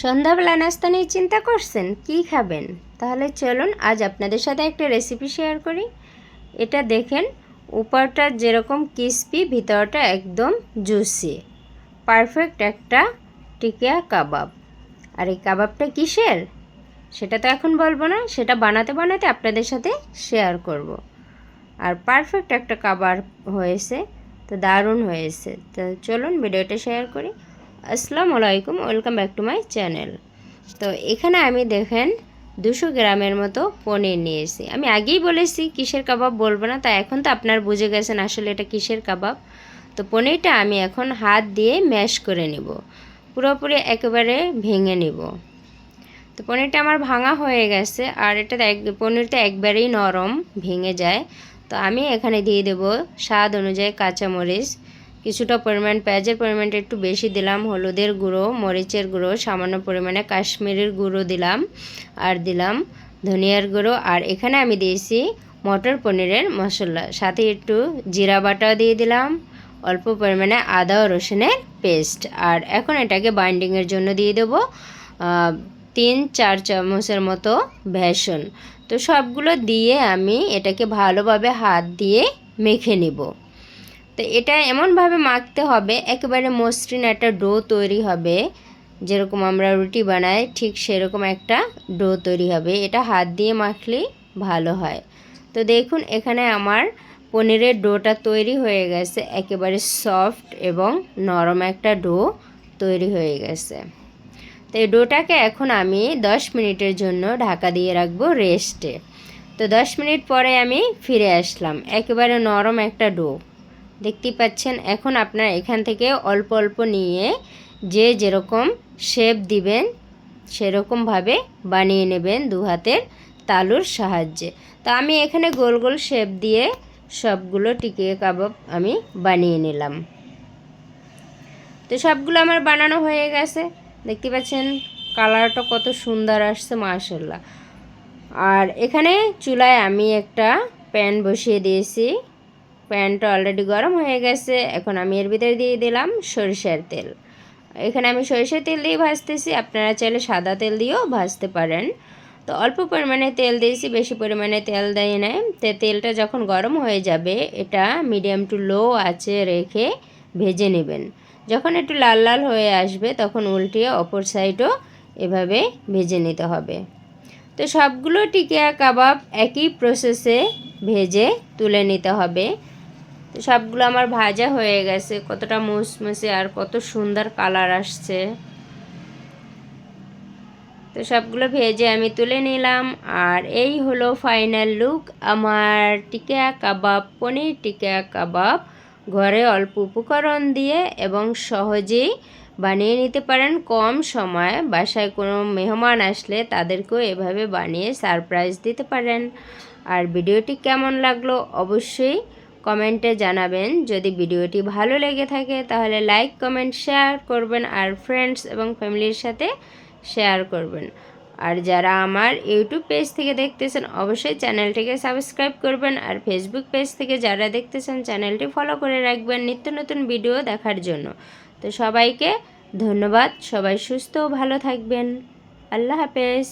সন্ধ্যাবেলা নাস্তা নিয়ে চিন্তা করছেন, কি খাবেন? তাহলে চলুন, আজ আপনাদের সাথে একটা রেসিপি শেয়ার করি। এটা দেখেন, উপরটা যেরকম ক্রিসপি ভিতরটা একদম জুসি পারফেক্ট একটা টিকিয়া কাবাব। আর এই কাবাবটা কিসের? সেটা তো এখন বলব না, সেটা বানাতে বানাতে আপনাদের সাথে শেয়ার করব। আর পারফেক্ট একটা কাবার হয়েছে, তো দারুণ হয়েছে। তো চলুন ভিডিওটা শেয়ার করি। আসসালামু আলাইকুম welcome back to my channel. তো এখানে আমি দেখেন দুশো গ্রামের মতো পনির নিয়েছি আমি আগেই বলেছি কিসের কাবাব বলব না তা এখন তো আপনার বুঝে গেছেন আসলে এটা কিসের কাবাব। তো পনিরটা আমি এখন হাত দিয়ে ম্যাশ করে নিব, পুরোপুরি একেবারে ভেঙে নিব। তো পনিরটা আমার ভাঙা হয়ে গেছে, আর এটা এক পনিরটা একবারেই নরম ভেঙে যায়। তো আমি এখানে দিয়ে দেব স্বাদ অনুযায়ী কাঁচামরিচ কিছুটা পরিমাণ পেঁয়াজের পরিমাণটা একটু বেশি দিলাম, হলুদের গুঁড়ো, মরিচের গুঁড়ো, সামান্য পরিমাণে কাশ্মীরের গুঁড়ো দিলাম আর দিলাম ধনিয়ার গুঁড়ো। আর এখানে আমি দিয়েছি মটর পনিরের মশলা, সাথে একটু জিরা বাটাও দিয়ে দিলাম, অল্প পরিমাণে আদা ও রসুনের পেস্ট। আর এখন এটাকে বাইন্ডিংয়ের জন্য দিয়ে দেবো তিন, চার চামচের মতো বেসন। তো সবগুলো দিয়ে আমি এটাকে ভালোভাবে হাত দিয়ে মেখে নিব। তো এটা এমনভাবে মাখতে হবে, একেবারে মসৃণ একটা ডো তৈরি হবে, যেরকম আমরা রুটি বানাই, ঠিক সেরকম একটা ডো তৈরি হবে। এটা হাত দিয়ে মাখলেই ভালো হয়। তো দেখুন, এখানে আমার পনিরের ডোটা তৈরি হয়ে গেছে, একেবারে সফট এবং নরম একটা ডো তৈরি হয়ে গেছে। তো এই ডোটাকে এখন আমি 10 মিনিটের জন্য ঢাকা দিয়ে রাখব রেস্টে। তো 10 মিনিট পরে আমি ফিরে আসলাম, একেবারে নরম একটা ডো। দেখতেই পাচ্ছেন, এখন আপনার এখান থেকে অল্প অল্প নিয়ে যে যেরকম শেপ দিবেন, সেরকমভাবে বানিয়ে নেবেন দু হাতের তালুর সাহায্যে। তো আমি এখানে গোল গোল শেপ দিয়ে সবগুলো টিকিয়ে কাবাব আমি বানিয়ে নিলাম। তো সবগুলো আমার বানানো হয়ে গেছে। দেখতে পাচ্ছেন, কালারটা কত সুন্দর আসছে মাশাল্লাহ আর এখানে চুলায় আমি একটা প্যান বসিয়ে দিয়েছি। প্যানটা অলরেডি গরম হয়ে গেছে। এখন আমি এর ভিতরে দিয়ে দিলাম সরিষার তেল। এখানে আমি সরিষার তেল দিয়ে ভাজতেছি। আপনারা চাইলে সাদা তেল দিয়েও ভাজতে পারেন। তো অল্প পরিমাণে তেল দিয়েছি, বেশি পরিমাণে তেল দেয় নেয় তো তেলটা যখন গরম হয়ে যাবে, এটা মিডিয়াম টু লো আছে রেখে ভেজে নেবেন। যখন একটু লাল লাল হয়ে আসবে, তখন উল্টিয়ে অপর সাইডও এভাবে ভেজে নিতে হবে। তো সবগুলো টিকিয়া কাবাব একই প্রসেসে ভেজে তুলে নিতে হবে। তো সবগুলো আমার ভাজা হয়ে গেছে। কতটা মুসমুসে আর কত সুন্দর কালার আসছে। তো সবগুলো ভেজে আমি তুলে নিলাম। আর এই হলো ফাইনাল লুক আমার টিকা কাবাব, পনির টিকা কাবাব। ঘরে অল্প উপকরণ দিয়ে এবং সহজেই বানিয়ে নিতে পারেন। কম সময় বাসায় কোনো মেহমান আসলে তাদেরকেও এভাবে বানিয়ে সারপ্রাইজ দিতে পারেন। আর ভিডিওটি কেমন লাগল অবশ্যই কমেন্টে জানাবেন। যদি ভিডিওটি ভালো লেগে থাকে, তাহলে লাইক কমেন্ট শেয়ার করবেন আর ফ্রেন্ডস এবং ফ্যামিলির সাথে শেয়ার করবেন। আর যারা আমার ইউটিউব পেজ থেকে দেখতেছেন, অবশ্যই চ্যানেলটিকে সাবস্ক্রাইব করবেন আর ফেসবুক পেজ থেকে যারা দেখতেছেন চ্যানেলটি ফলো করে রাখবেন নিত্য নতুন ভিডিও দেখার জন্য। তো সবাইকে ধন্যবাদ, সবাই সুস্থ ও ভালো থাকবেন। আল্লাহ হাফেজ।